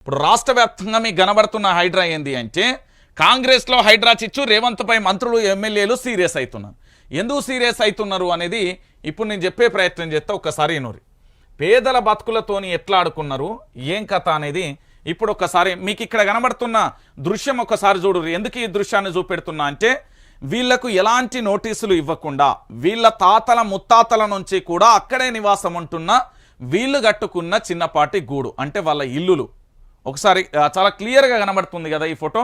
ఇప్పుడు రాష్ట్ర వ్యాప్తంగా మీకు కనబడుతున్న హైడ్రా ఏంది అంటే కాంగ్రెస్లో హైడ్రా చిచ్చు రేవంత్పై మంత్రులు ఎమ్మెల్యేలు సీరియస్ అవుతున్నారు ఎందుకు సీరియస్ అవుతున్నారు అనేది ఇప్పుడు నేను చెప్పే ప్రయత్నం చేస్తే ఒక్కసారి నూరి పేదల బతుకులతోని ఎట్లా ఆడుకున్నారు ఏం కథ అనేది ఇప్పుడు ఒకసారి మీకు ఇక్కడ కనబడుతున్న దృశ్యం ఒకసారి చూడు. ఎందుకు ఈ దృశ్యాన్ని చూపెడుతున్నా అంటే వీళ్ళకు ఎలాంటి నోటీసులు ఇవ్వకుండా వీళ్ళ తాతల ముత్తాతల నుంచి కూడా అక్కడే నివాసం ఉంటున్న వీళ్ళు కట్టుకున్న చిన్నపాటి గూడు అంటే వాళ్ళ ఇల్లులు. ఒకసారి చాలా క్లియర్గా కనబడుతుంది కదా ఈ ఫోటో?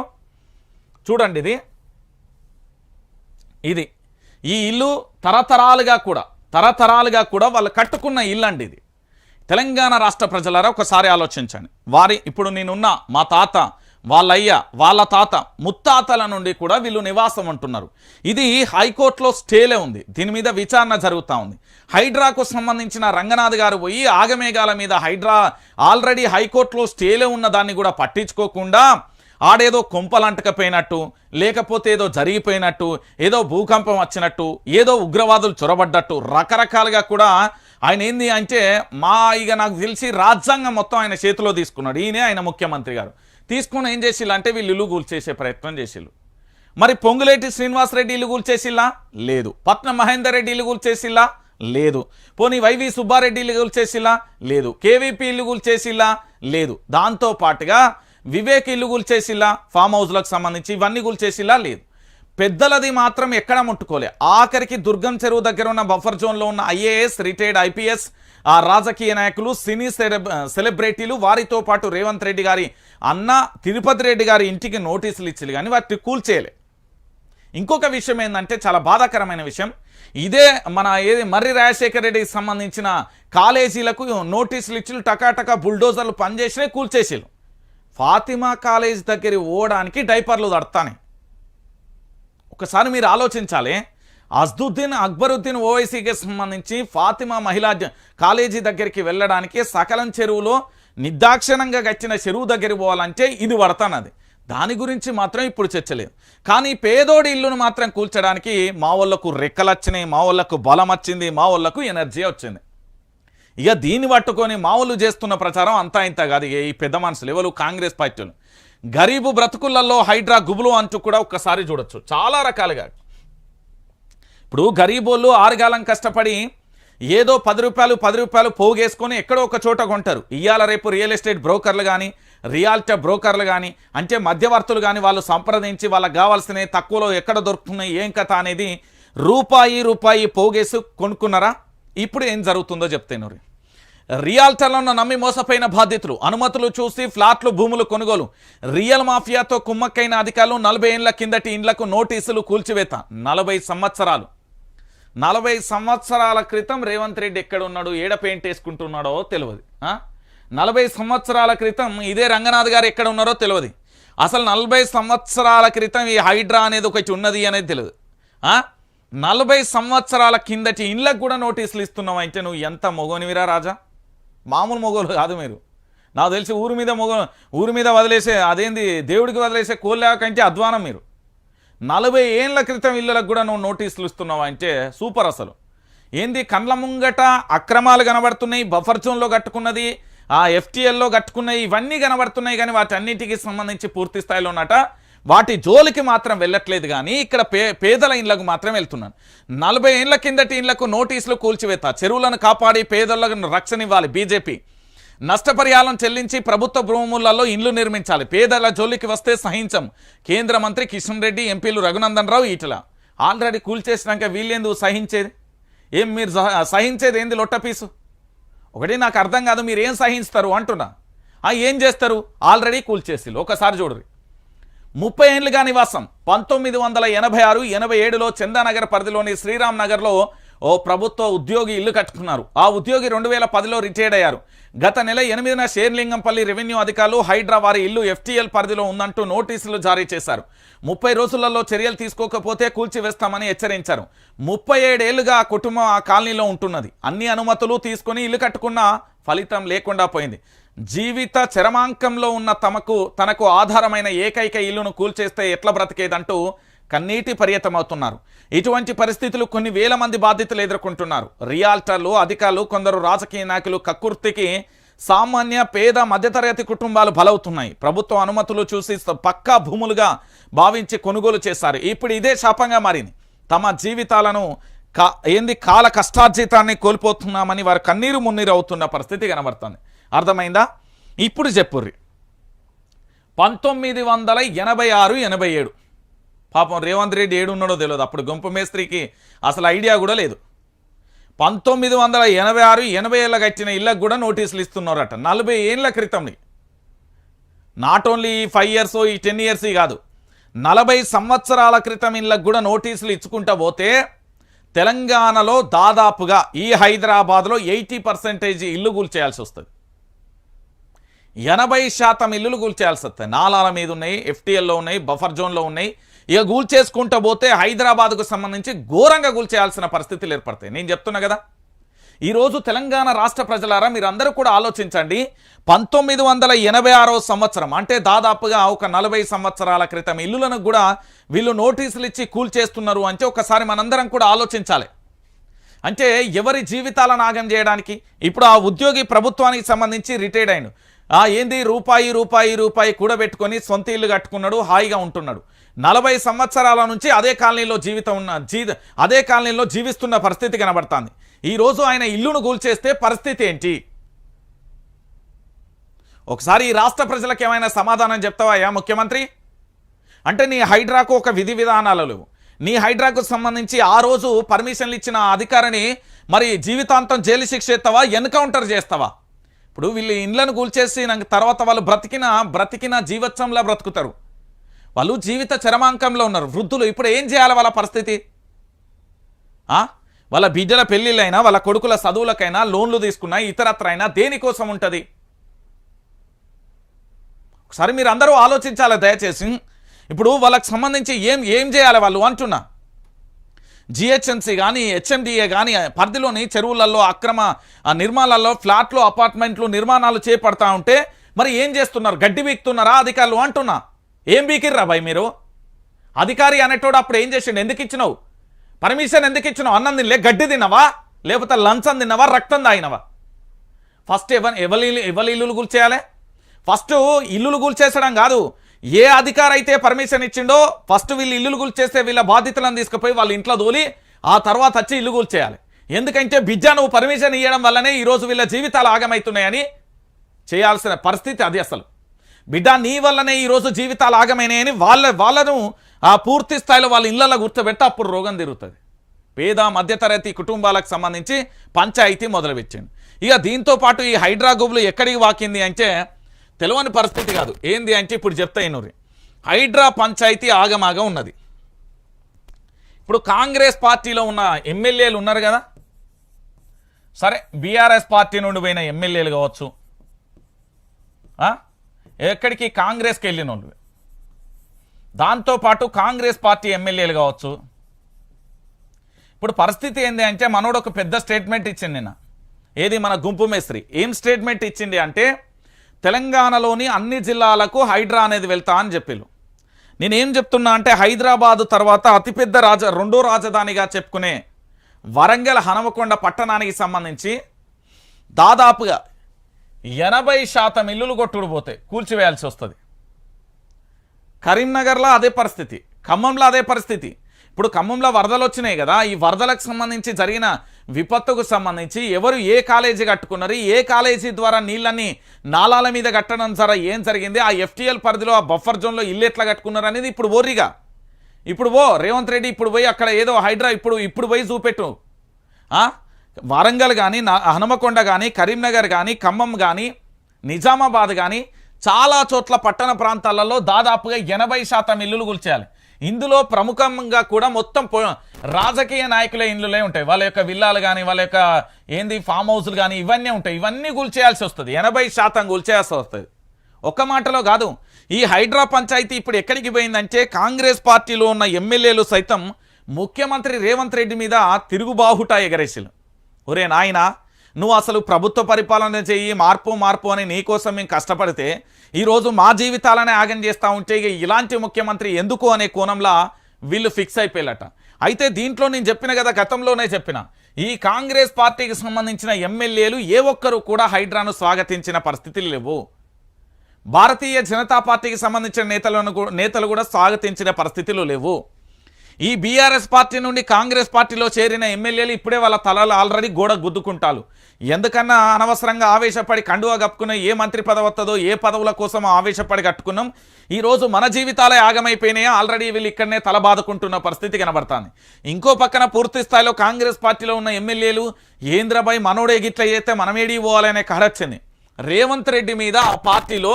చూడండి ఇది. ఇది. ఈ ఇల్లు తరతరాలుగా కూడా తరతరాలుగా కూడా వాళ్ళు కట్టుకున్న ఇల్లు అండి ఇది. తెలంగాణ రాష్ట్ర ప్రజలారా ఒకసారి ఆలోచించండి. వారి ఇప్పుడు నేనున్న మా తాత వాళ్ళయ్య వాళ్ళ తాత ముత్తాతల నుండి కూడా వీళ్ళు నివాసం అంటున్నారు. ఇది హైకోర్టులో స్టేలే ఉంది. దీని మీద విచారణ జరుగుతూ ఉంది. హైడ్రాకు సంబంధించిన రంగనాథ్ గారు పోయి ఆగమేఘాల మీద హైడ్రా ఆల్రెడీ హైకోర్టులో స్టేలే ఉన్న దాన్ని కూడా పట్టించుకోకుండా ఆడేదో కొంపలంటకపోయినట్టు లేకపోతే ఏదో జరిగిపోయినట్టు ఏదో భూకంపం వచ్చినట్టు ఏదో ఉగ్రవాదులు చొరబడ్డట్టు రకరకాలుగా కూడా ఆయన ఏంది అంటే మా ఇక నాకు తెలిసి రాజ్యాంగం మొత్తం ఆయన చేతిలో తీసుకున్నాడు. ఈయనే ఆయన ముఖ్యమంత్రి గారు. తీసుకుని ఏం చేసిల్లు అంటే వీళ్ళు ఇల్లు కూల్చేసే ప్రయత్నం చేసిల్లు. మరి పొంగులేటి శ్రీనివాసరెడ్డి ఇల్లు కూల్చేసిల్లా? లేదు. పట్నం మహేందర్ రెడ్డి ఇల్లు కూల్చేసిల్లా? లేదు. పోనీ వైవి సుబ్బారెడ్డి ఇల్లు కూల్చేసిల్లా? లేదు. కేవీపీ ఇల్లు కూల్చేసిల్లా? లేదు. దాంతో పాటుగా వివేక్ ఇల్లు కూల్చేసిల్లా? ఫామ్ హౌస్లకు సంబంధించి ఇవన్నీ కూల్చేసిల్లా? లేదు. పెద్దలది మాత్రం ఎక్కడ ముట్టుకోలే. ఆఖరికి దుర్గం చెరువు దగ్గర ఉన్న బఫర్ జోన్లో ఉన్న ఐఏఎస్ రిటైర్డ్ ఐపీఎస్ ఆ రాజకీయ నాయకులు సినీ సెలబ్రిటీలు వారితో పాటు రేవంత్ రెడ్డి గారి అన్న తిరుపతి రెడ్డి గారి ఇంటికి నోటీసులు ఇచ్చారు కానీ వాటిని కూల్చేయలే. ఇంకొక విషయం ఏంటంటే చాలా బాధాకరమైన విషయం. ఇదే మన ఏది మర్రి రాజశేఖర రెడ్డికి సంబంధించిన కాలేజీలకు నోటీసులు ఇచ్చి టకాటకా బుల్డోజర్లు పనిచేసినాయి కూల్చేసిలు ఫాతిమా కాలేజ్ దగ్గర ఓడానికి డైపర్లు తడతానే ఒకసారి మీరు ఆలోచించాలి. అజ్దుద్దీన్ అక్బరుద్దీన్ ఓవైసీకి సంబంధించి ఫాతిమా మహిళా కాలేజీ దగ్గరికి వెళ్ళడానికి సకలం చెరువులో నిర్దాక్షిణంగా గచ్చిన చెరువు దగ్గరికి పోవాలంటే ఇది పడతానది దాని గురించి మాత్రం ఇప్పుడు చర్చలేదు కానీ పేదోడి ఇల్లును మాత్రం కూల్చడానికి మా వాళ్ళకు రెక్కలు వచ్చినాయి మా వాళ్ళకు బలం వచ్చింది మా వాళ్ళకు ఎనర్జీ వచ్చింది. ఇక దీన్ని పట్టుకొని మామూలు చేస్తున్న ప్రచారం అంతా ఇంత కాదు. ఈ పెద్ద మనుషులు ఎవరు? కాంగ్రెస్ పార్టీలు. గరీబు బ్రతుకులలో హైడ్రా గుబులు అంటూ కూడా ఒక్కసారి చూడొచ్చు. చాలా రకాలుగా. ఇప్పుడు గరీబోళ్ళు ఆరుగాలం కష్టపడి ఏదో పది రూపాయలు పది రూపాయలు పోగేసుకొని ఎక్కడో ఒక చోట కొంటారు. ఇవాళ రేపు రియల్ ఎస్టేట్ బ్రోకర్లు కానీ రియాల్టీ బ్రోకర్లు కానీ అంటే మధ్యవర్తులు కానీ వాళ్ళు సంప్రదించి వాళ్ళకి కావాల్సినవి తక్కువలో ఎక్కడ దొరుకుతున్నాయి ఏం కథ అనేది రూపాయి రూపాయి పోగేసి కొనుక్కున్నారా? ఇప్పుడు ఏం జరుగుతుందో చెప్తాను రియాల్టర్లను నమ్మి మోసపోయిన బాధితులు. అనుమతులు చూసి ఫ్లాట్లు భూములు కొనుగోలు. రియల్ మాఫియాతో కుమ్మక్కైన అధికారులు నలభై ఏళ్ళ కిందటి ఇండ్లకు నోటీసులు కూల్చివేత. నలభై సంవత్సరాలు. నలభై సంవత్సరాల క్రితం రేవంత్ రెడ్డి ఎక్కడ ఉన్నాడు ఏడ పెయింట్ వేసుకుంటున్నాడో తెలియదు. నలభై సంవత్సరాల క్రితం ఇదే రంగనాథ్ గారు ఎక్కడ ఉన్నారో తెలియదు. అసలు నలభై సంవత్సరాల క్రితం ఈ హైడ్రా అనేది ఒకటి ఉన్నది అనేది తెలియదు. నలభై సంవత్సరాల కిందటి ఇండ్లకు కూడా నోటీసులు ఇస్తున్నావు అంటే నువ్వు ఎంత మొగోనివిరా రాజా? మామూలు మొగోలు కాదు మీరు. నాకు తెలిసి ఊరి మీద మొగ ఊరి మీద వదిలేసే అదేంది దేవుడికి వదిలేసే కోళ్ళకంటే అధ్వానం మీరు. నలభై ఏళ్ళ క్రితం ఇళ్ళకు కూడా నువ్వు నోటీసులు ఇస్తున్నావు అంటే సూపర్ అసలు. ఏంది కండ్ల ముంగట అక్రమాలు కనబడుతున్నాయి బఫర్ జోన్లో కట్టుకున్నది ఆ ఎఫ్టీఎల్లో కట్టుకున్నవి ఇవన్నీ కనబడుతున్నాయి కానీ వాటన్నిటికి సంబంధించి పూర్తి స్థాయిలో ఉన్నట వాటి జోలికి మాత్రం వెళ్ళట్లేదు కానీ ఇక్కడ పే పేదల ఇండ్లకు మాత్రం వెళ్తున్నాను. నలభై ఏళ్ళ కిందటి ఇండ్లకు నోటీసులు కూల్చివేత చెరువులను కాపాడి పేదలకు రక్షణ ఇవ్వాలి బీజేపీ. నష్టపరిహారం చెల్లించి ప్రభుత్వ భూములలో ఇండ్లు నిర్మించాలి. పేదల జోలికి వస్తే సహించం. కేంద్ర మంత్రి కిషన్ రెడ్డి ఎంపీలు రఘునందన్ రావు ఈటల. ఆల్రెడీ కూల్చేసినాక వీళ్ళేందుకు సహించేది? ఏం మీరు సహ- సహించేది ఏంది లొట్టపీసు ఒకటి నాకు అర్థం కాదు మీరు ఏం సహిస్తారు అంటున్నా ఏం చేస్తారు? ఆల్రెడీ కూల్చేసిల్లు ఒకసారి చూడరు ముప్పై ఏళ్ళుగా నివాసం. పంతొమ్మిది వందల ఎనభై ఆరు ఎనభై ఏడులో చందానగర్ పరిధిలోని శ్రీరామ్ నగర్లో ఓ ప్రభుత్వ ఉద్యోగి ఇల్లు కట్టుకున్నారు. ఆ ఉద్యోగి రెండు వేల పదిలో రిటైర్డ్ అయ్యారు. గత నెల ఎనిమిదిన షేర్లింగంపల్లి రెవెన్యూ అధికారులు హైడ్రా వారి ఇల్లు ఎఫ్టీఎల్ పరిధిలో ఉందంటూ నోటీసులు జారీ చేశారు. ముప్పై రోజులలో చర్యలు తీసుకోకపోతే కూల్చివేస్తామని హెచ్చరించారు. ముప్పై ఏడేళ్ళుగా ఆ కుటుంబం ఆ కాలనీలో ఉంటున్నది. అన్ని అనుమతులు తీసుకుని ఇల్లు కట్టుకున్నా ఫలితం లేకుండా పోయింది. జీవిత చరమాంకంలో ఉన్న తమకు తనకు ఆధారమైన ఏకైక ఇల్లును కూల్చేస్తే ఎట్లా బ్రతికేదంటూ కన్నీటి పర్యతమవుతున్నారు. ఇటువంటి పరిస్థితులు కొన్ని వేల మంది బాధితులు ఎదుర్కొంటున్నారు. రియాల్టర్లు అధికారులు కొందరు రాజకీయ నాయకులు కక్కుర్తికి సామాన్య పేద మధ్యతరగతి కుటుంబాలు బలవుతున్నాయి. ప్రభుత్వ అనుమతులు చూసి పక్కా భూములుగా భావించి కొనుగోలు చేశారు. ఇప్పుడు ఇదే శాపంగా మారింది. తమ జీవితాలను కా ఏంది కాల కష్టార్జితాన్ని కోల్పోతున్నామని వారు కన్నీరు మున్నీరు అవుతున్న పరిస్థితి కనబడుతుంది. అర్థమైందా? ఇప్పుడు చెప్పుర్రి. పంతొమ్మిది వందల ఎనభై ఆరు ఎనభై ఏడు. పాపం రేవంత్ రెడ్డి ఏడు ఉన్నాడో తెలియదు అప్పుడు గుంపు మేస్త్రికి అసలు ఐడియా కూడా లేదు. పంతొమ్మిది వందల ఎనభై ఆరు ఎనభై ఏళ్ళ కట్టిన ఇళ్ళకు కూడా నోటీసులు ఇస్తున్నారట. నలభై ఏళ్ళ క్రితంని నాట్ ఓన్లీ ఫైవ్ ఇయర్స్ ఈ టెన్ ఇయర్స్ కాదు. నలభై సంవత్సరాల క్రితం ఇళ్ళకు కూడా నోటీసులు ఇచ్చుకుంటా పోతే తెలంగాణలో దాదాపుగా ఈ హైదరాబాద్లో ఎయిటీ పర్సెంటేజ్ ఇల్లు కూల్చేయాల్సి వస్తుంది. ఎనభై శాతం ఇల్లులు కూల్చేయాల్సి వస్తాయి. నాలాల మీద ఉన్నాయి ఎఫ్టీఎల్లో ఉన్నాయి బఫర్ జోన్లో ఉన్నాయి. ఇక కూల్చేసుకుంటూ పోతే హైదరాబాద్కు సంబంధించి ఘోరంగా కూల్చేయాల్సిన పరిస్థితులు ఏర్పడతాయి. నేను చెప్తున్నా కదా. ఈరోజు తెలంగాణ రాష్ట్ర ప్రజలారా మీరందరూ కూడా ఆలోచించండి. పంతొమ్మిది వందల ఎనభై ఆరో సంవత్సరం అంటే దాదాపుగా ఒక నలభై సంవత్సరాల క్రితం ఇల్లులను కూడా వీళ్ళు నోటీసులు ఇచ్చి కూల్చేస్తున్నారు అంటే ఒకసారి మనందరం కూడా ఆలోచించాలి. అంటే ఎవరి జీవితాలను ఆగం చేయడానికి? ఇప్పుడు ఆ ఉద్యోగి ప్రభుత్వానికి సంబంధించి రిటైర్డ్ అయిండు ఏంది? రూపాయి రూపాయి రూపాయి కూడబెట్టుకొని సొంత ఇల్లు కట్టుకున్నాడు హాయిగా ఉంటున్నాడు. నలభై సంవత్సరాల నుంచి అదే కాలనీలో జీవితం ఉన్న జీ అదే కాలనీలో జీవిస్తున్న పరిస్థితి కనబడుతుంది. ఈరోజు ఆయన ఇల్లును కూల్చేస్తే పరిస్థితి ఏంటి? ఒకసారి ఈ రాష్ట్ర ప్రజలకు ఏమైనా సమాధానం చెప్తావా ముఖ్యమంత్రి? అంటే నీ హైడ్రాకు ఒక విధి విధానాలు లేవు. నీ హైడ్రాకు సంబంధించి ఆ రోజు పర్మిషన్లు ఇచ్చిన ఆ అధికారిని మరి జీవితాంతం జైలు శిక్ష ఎత్తావా ఎన్కౌంటర్ చేస్తావా? ఇప్పుడు వీళ్ళు ఇండ్లను కూల్చేసి తర్వాత వాళ్ళు బ్రతికిన బ్రతికిన జీవత్సంలా బ్రతుకుతారు. వాళ్ళు జీవిత చరమాంకంలో ఉన్నారు. వృద్ధులు ఇప్పుడు ఏం చేయాలి వాళ్ళ పరిస్థితి? వాళ్ళ బిడ్డల పెళ్ళిళ్ళైనా వాళ్ళ కొడుకుల చదువులకైనా లోన్లు తీసుకున్నా ఇతరత్ర అయినా దేనికోసం ఉంటుంది? ఒకసారి మీరు అందరూ ఆలోచించాలి దయచేసి. ఇప్పుడు వాళ్ళకి సంబంధించి ఏం ఏం చేయాలి వాళ్ళు అంటున్నా. జిహెచ్ఎంసీ కానీ హెచ్ఎండిఏ కానీ పరిధిలోని చెరువులలో అక్రమ ఆ, నిర్మాణాలలో ఫ్లాట్లు అపార్ట్మెంట్లు నిర్మాణాలు చేపడతా ఉంటే మరి ఏం చేస్తున్నారు? గడ్డి వీక్తున్నారా అధికారులు అంటున్నా? ఏం బీకిర్రా భయ్ మీరు? అధికారి అనేటోడు అప్పుడు ఏం చేసిండు? ఎందుకు ఇచ్చినావు? పర్మిషన్ ఎందుకు ఇచ్చినావు? అన్నం తినలే గడ్డి తిన్నావా లేకపోతే లంచం తిన్నవా రక్తం తాగినవా? ఫస్ట్ ఎవ ఎవరి ఎవరి ఇల్లులు కూల్చేయాలి? ఫస్ట్ ఇల్లులు కూల్చేసడం కాదు. ఏ అధికారి అయితే పర్మిషన్ ఇచ్చిండో ఫస్ట్ వీళ్ళు ఇల్లులు కూల్చేస్తే వీళ్ళ బాధ్యతలను తీసుకుపోయి వాళ్ళ ఇంట్లో దోలి ఆ తర్వాత వచ్చి ఇల్లు కూల్చేయాలి ఎందుకంటే బిజ్జా నువ్వు పర్మిషన్ ఇవ్వడం వల్లనే ఈరోజు వీళ్ళ జీవితాలు ఆగమవుతున్నాయని చేయాల్సిన పరిస్థితి అది అసలు. బిడ్డ నీ వల్లనే ఈరోజు జీవితాలు ఆగమైనాయని వాళ్ళ వాళ్ళను ఆ పూర్తి స్థాయిలో వాళ్ళ ఇళ్ళలో గుర్తుపెట్టి అప్పుడు రోగం తిరుగుతుంది పేద మధ్యతరగతి కుటుంబాలకు సంబంధించి పంచాయతీ మొదలుపెట్టింది. ఇక దీంతో పాటు ఈ హైడ్రాగుబ్లు ఎక్కడికి వాకింది అంటే తెలవని పరిస్థితి కాదు. ఏంది అంటే ఇప్పుడు చెప్తా ఇన్నూరి. హైడ్రా పంచాయతీ ఆగమాగం ఉన్నది. ఇప్పుడు కాంగ్రెస్ పార్టీలో ఉన్న ఎమ్మెల్యేలు ఉన్నారు కదా? సరే బీఆర్ఎస్ పార్టీ నుండి పోయిన ఎమ్మెల్యేలు కావచ్చు. ఎక్కడికి? కాంగ్రెస్కి వెళ్ళిన వాళ్ళు దాంతోపాటు కాంగ్రెస్ పార్టీ ఎమ్మెల్యేలు కావచ్చు. ఇప్పుడు పరిస్థితి ఏంది అంటే మనోడు ఒక పెద్ద స్టేట్మెంట్ ఇచ్చింది నిన్న. ఏది? మన గుంపు మేస్త్రి. ఏం స్టేట్మెంట్ ఇచ్చింది అంటే తెలంగాణలోని అన్ని జిల్లాలకు హైడ్రా అనేది వెళ్తా అని చెప్పారు నేనేం చెప్తున్నా అంటే హైదరాబాదు తర్వాత అతిపెద్ద రాజ రెండో రాజధానిగా చెప్పుకునే వరంగల్ హనమకొండ పట్టణానికి సంబంధించి దాదాపుగా ఎనభై శాతం ఇల్లులు కొట్టుడు కూల్చివేయాల్సి వస్తుంది. కరీంనగర్లో అదే పరిస్థితి ఖమ్మంలో అదే పరిస్థితి. ఇప్పుడు ఖమ్మంలో వరదలు వచ్చినాయి కదా ఈ వరదలకు సంబంధించి జరిగిన విపత్తుకు సంబంధించి ఎవరు ఏ కాలేజీ కట్టుకున్నారు ఏ కాలేజీ ద్వారా నీళ్ళని నాలాల మీద కట్టడం సరే ఏం జరిగింది ఆ ఎఫ్టీఎల్ పరిధిలో ఆ బఫర్ జోన్లో ఇల్లు ఎట్లా కట్టుకున్నారు అనేది ఇప్పుడు ఓర్రిగా. ఇప్పుడు పో రేవంత్ రెడ్డి ఇప్పుడు పోయి అక్కడ ఏదో హైడ్రా ఇప్పుడు ఇప్పుడు పోయి చూపెట్టు. వరంగల్ కానీ హనుమకొండ కానీ కరీంనగర్ కానీ ఖమ్మం కానీ నిజామాబాద్ కానీ చాలా చోట్ల పట్టణ ప్రాంతాలలో దాదాపుగా ఎనభై శాతం ఇల్లులు కూల్చేయాలి. ఇందులో ప్రముఖంగా కూడా మొత్తం రాజకీయ నాయకుల ఇండ్లులే ఉంటాయి. వాళ్ళ యొక్క విల్లాలు కానీ వాళ్ళ యొక్క ఏంది ఫామ్ హౌస్లు కానీ ఇవన్నీ ఉంటాయి. ఇవన్నీ కూల్చేయాల్సి వస్తుంది. ఎనభై శాతం కూల్చేయాల్సి వస్తుంది. ఒక్క మాటలో కాదు. ఈ హైడ్రా పంచాయతీ ఇప్పుడు ఎక్కడికి పోయిందంటే కాంగ్రెస్ పార్టీలో ఉన్న ఎమ్మెల్యేలు సైతం ముఖ్యమంత్రి రేవంత్ రెడ్డి మీద తిరుగుబాహుట ఎగరేసిలు. ఒరే నాయనా నువ్వు అసలు ప్రభుత్వ పరిపాలన చెయ్యి మార్పు మార్పు అని నీకోసం మేము కష్టపడితే ఈరోజు మా జీవితాలనే ఆగం చేస్తూ ఉంటే ఇలాంటి ముఖ్యమంత్రి ఎందుకు అనే కోణంలో వీళ్ళు ఫిక్స్ అయిపోయారట అయితే దీంట్లో నేను చెప్పిన కదా గతంలోనే చెప్పిన. ఈ కాంగ్రెస్ పార్టీకి సంబంధించిన ఎమ్మెల్యేలు ఏ ఒక్కరు కూడా హైడ్రాను స్వాగతించిన పరిస్థితులు లేవు. భారతీయ జనతా పార్టీకి సంబంధించిన నేతలను నేతలు కూడా స్వాగతించిన పరిస్థితులు లేవు. ఈ బీఆర్ఎస్ పార్టీ నుండి కాంగ్రెస్ పార్టీలో చేరిన ఎమ్మెల్యేలు ఇప్పుడే వాళ్ళ తలలు ఆల్రెడీ గోడ గుద్దుకుంటారు ఎందుకన్నా అనవసరంగా ఆవేశపడి కండువా కప్పుకున్న ఏ మంత్రి పదవి వస్తుందో ఏ పదవుల కోసం ఆవేశపడి కట్టుకున్నాం? ఈరోజు మన జీవితాలే ఆగమైపోయినాయా? ఆల్రెడీ వీళ్ళు ఇక్కడనే తల బాదుకుంటున్న పరిస్థితి కనబడుతుంది. ఇంకో పక్కన పూర్తి స్థాయిలో కాంగ్రెస్ పార్టీలో ఉన్న ఎమ్మెల్యేలు ఏంద్రబాయ్ మనోడే గిట్ల చేస్తే మనమేడి పోవాలనే కడొచ్చింది రేవంత్ రెడ్డి మీద ఆ పార్టీలో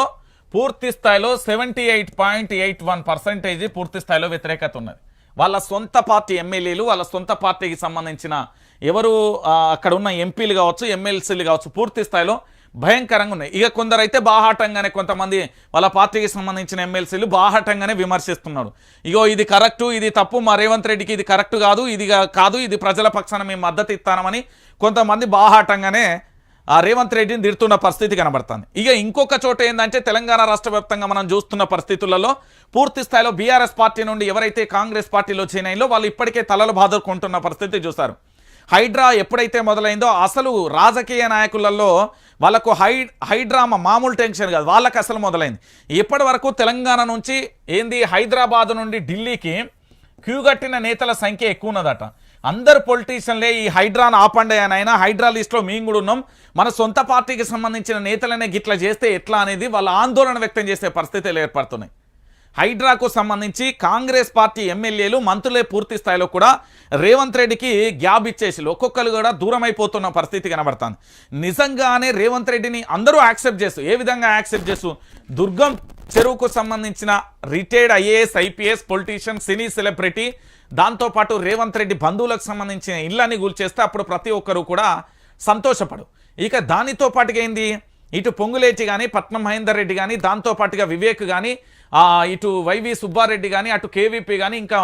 పూర్తి స్థాయిలో seventy eight point eight one percentage పూర్తి స్థాయిలో వ్యతిరేకత ఉన్నది. వాళ్ళ సొంత పార్టీ ఎమ్మెల్యేలు వాళ్ళ సొంత పార్టీకి సంబంధించిన ఎవరు అక్కడ ఉన్న ఎంపీలు కావచ్చు ఎమ్మెల్సీలు కావచ్చు పూర్తి స్థాయిలో భయంకరంగా ఉన్నాయి. ఇక కొందరైతే బాహాటంగానే కొంతమంది వాళ్ళ పార్టీకి సంబంధించిన ఎమ్మెల్సీలు బాహాటంగానే విమర్శిస్తున్నాడు ఇగో ఇది కరెక్టు ఇది తప్పు మా రేవంత్ రెడ్డికి ఇది కరెక్ట్ కాదు ఇది కాదు ఇది ప్రజల పక్షాన మేము మద్దతు ఇస్తామని కొంతమంది బాహాటంగానే ఆ రేవంత్ రెడ్డిని తిడుతున్న పరిస్థితి కనబడుతుంది. ఇక ఇంకొక చోట ఏంటంటే తెలంగాణ రాష్ట్ర వ్యాప్తంగా మనం చూస్తున్న పరిస్థితులలో పూర్తి స్థాయిలో బీఆర్ఎస్ పార్టీ నుండి ఎవరైతే కాంగ్రెస్ పార్టీలో చేరినాయో వాళ్ళు ఇప్పటికే తలలు బాదుకుంటున్న పరిస్థితి చూశారు. హైడ్రా ఎప్పుడైతే మొదలైందో అసలు రాజకీయ నాయకులలో వాళ్ళకు హై హైడ్రామా మామూలు టెన్షన్ కాదు. వాళ్ళకి అసలు మొదలైంది. ఇప్పటి వరకు తెలంగాణ నుంచి ఏంది హైదరాబాద్ నుండి ఢిల్లీకి క్యూ కట్టిన నేతల సంఖ్య ఎక్కువ ఉన్నదట. అందరు పొలిటీషియన్లే ఈ హైడ్రాను ఆపండి అని అయినా హైడ్రా లిస్ట్లో మేము కూడా ఉన్నాం. మన సొంత పార్టీకి సంబంధించిన నేతలనే గిట్ల చేస్తే ఎట్లా అనేది వాళ్ళ ఆందోళన వ్యక్తం చేసే పరిస్థితులు ఏర్పడుతున్నాయి. హైడ్రాకు సంబంధించి కాంగ్రెస్ పార్టీ ఎమ్మెల్యేలు మంత్రులే పూర్తి స్థాయిలో కూడా రేవంత్ రెడ్డికి గ్యాబ్ ఇచ్చేసి ఒక్కొక్కరు కూడా దూరం అయిపోతున్న పరిస్థితి కనబడుతుంది. నిజంగానే రేవంత్ రెడ్డిని అందరూ యాక్సెప్ట్ చేస్తూ ఏ విధంగా యాక్సెప్ట్ చేస్తూ? దుర్గం చెరువుకు సంబంధించిన retired IAS IPS politician cine celebrity దాంతోపాటు రేవంత్ రెడ్డి బంధువులకు సంబంధించిన ఇళ్ళని కూల్చేస్తే అప్పుడు ప్రతి ఒక్కరూ కూడా సంతోషపడు ఇక దానితో పాటుగా ఏంది? ఇటు పొంగులేటి కానీ పట్నం మహేందర్ రెడ్డి కానీ దాంతోపాటుగా వివేక్ కానీ ఇటు వైవి సుబ్బారెడ్డి కానీ అటు కేవీపీ కానీ ఇంకా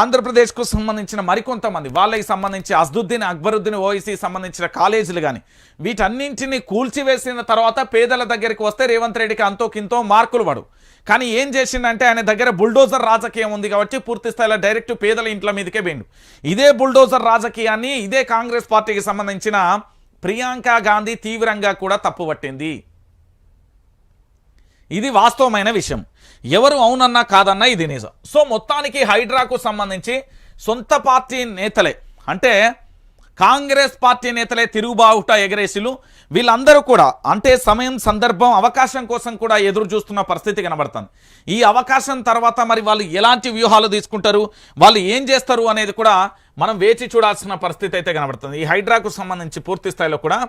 ఆంధ్రప్రదేశ్కు సంబంధించిన మరికొంతమంది వాళ్ళకి సంబంధించి అస్దుద్దీన్ అక్బరుద్దీన్ ఓవైసీ సంబంధించిన కాలేజీలు కానీ వీటన్నింటినీ కూల్చివేసిన తర్వాత పేదల దగ్గరికి వస్తే రేవంత్ రెడ్డికి అంతో కింతో మార్కులు పడు కానీ ఏం చేసిండంటే ఆయన దగ్గర బుల్డోజర్ రాజకీయం ఉంది కాబట్టి పూర్తి స్థాయిలో డైరెక్ట్ పేదల ఇంట్ల మీదకే పోయిండు. ఇదే బుల్డోజర్ రాజకీయాన్ని ఇదే కాంగ్రెస్ పార్టీకి సంబంధించిన ప్రియాంక గాంధీ తీవ్రంగా కూడా తప్పుపట్టింది. ఇది వాస్తవమైన విషయం. ఎవరు అవునన్నా కాదన్నా ఇది నిజం. సో మొత్తానికి హైడ్రాకు సంబంధించి సొంత పార్టీ నేతలే అంటే కాంగ్రెస్ పార్టీ నేతలే తిరుగుబావుట ఎగరేసిలు. వీళ్ళందరూ కూడా అంటే సమయం సందర్భం అవకాశం కోసం కూడా ఎదురు చూస్తున్న పరిస్థితి కనబడుతుంది. ఈ అవకాశం తర్వాత మరి వాళ్ళు ఎలాంటి వ్యూహాలు తీసుకుంటారు వాళ్ళు ఏం చేస్తారు అనేది కూడా మనం వేచి చూడాల్సిన పరిస్థితి అయితే కనబడుతుంది. ఈ హైడ్రాకు సంబంధించి పూర్తి స్థాయిలో కూడా